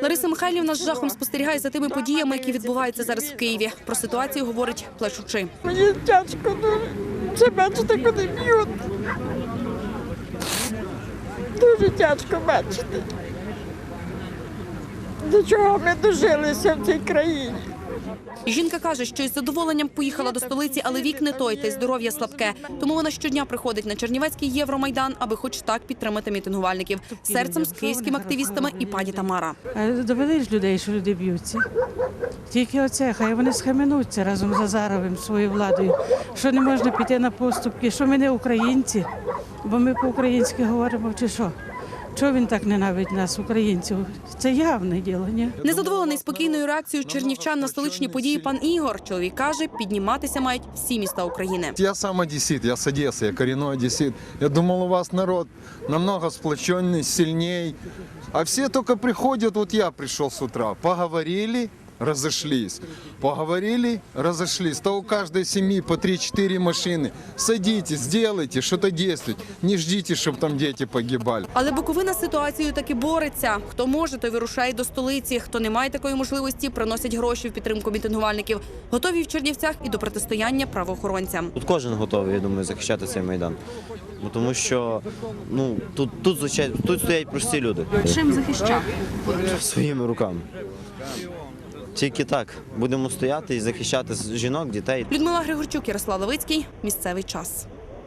Лариса Михайлівна з жахом спостерігає за тими подіями, які відбуваються зараз в Києві. Про ситуацію говорить плачучи. Мені тяжко дуже. Це бачити, куди б'ють. Дуже тяжко бачити. До чого ми дожилися в цій країні? Жінка каже, що із задоволенням поїхала до столиці, але вік не той, та й здоров'я слабке. Тому вона щодня приходить на Чернівецький Євромайдан, аби хоч так підтримати мітингувальників серцем з київськими активістами і пані Тамара. А Довели ж людей, що люди б'ються. Тільки оце, хай вони схаменуться разом з Азаровим своєю владою, що не можна піти на поступки, що ми не українці, бо ми по-українськи говоримо чи що. Чого він так ненавидить нас, українців? Це явне діло, ні? Незадоволений спокійною реакцією чернівчан на столичні події пан Ігор. Чоловік каже, підніматися мають всі міста України. Я сам одессит, я з Одеси, я корінний одессит. Я думал, у вас народ намного сплочений, сильней. А всі тільки приходять. От я прийшов з утра, поговорили, разошлись. Поговорили, разошлись. То у каждой семьи по 3-4 машины. Садитесь, сделайте, что-то действуйте. Не ждите, чтобы там дети погибали. Але Буковина з ситуацією таки бореться. Хто може, той вирушає до столиці. Хто не має такої можливості, приносять гроші в підтримку мітингувальників. Готові в Чернівцях і до протистояння правоохоронцям. Тут кожен готовий, я думаю, захищати цей майдан. Бо тому що ну тут, тут, звичайно, тут стоять прості люди Чим захищати? своїми руками. Тільки так будемо стояти і захищати жінок, дітей. Людмила Григорчук, Ярослав Левицький. Місцевий час.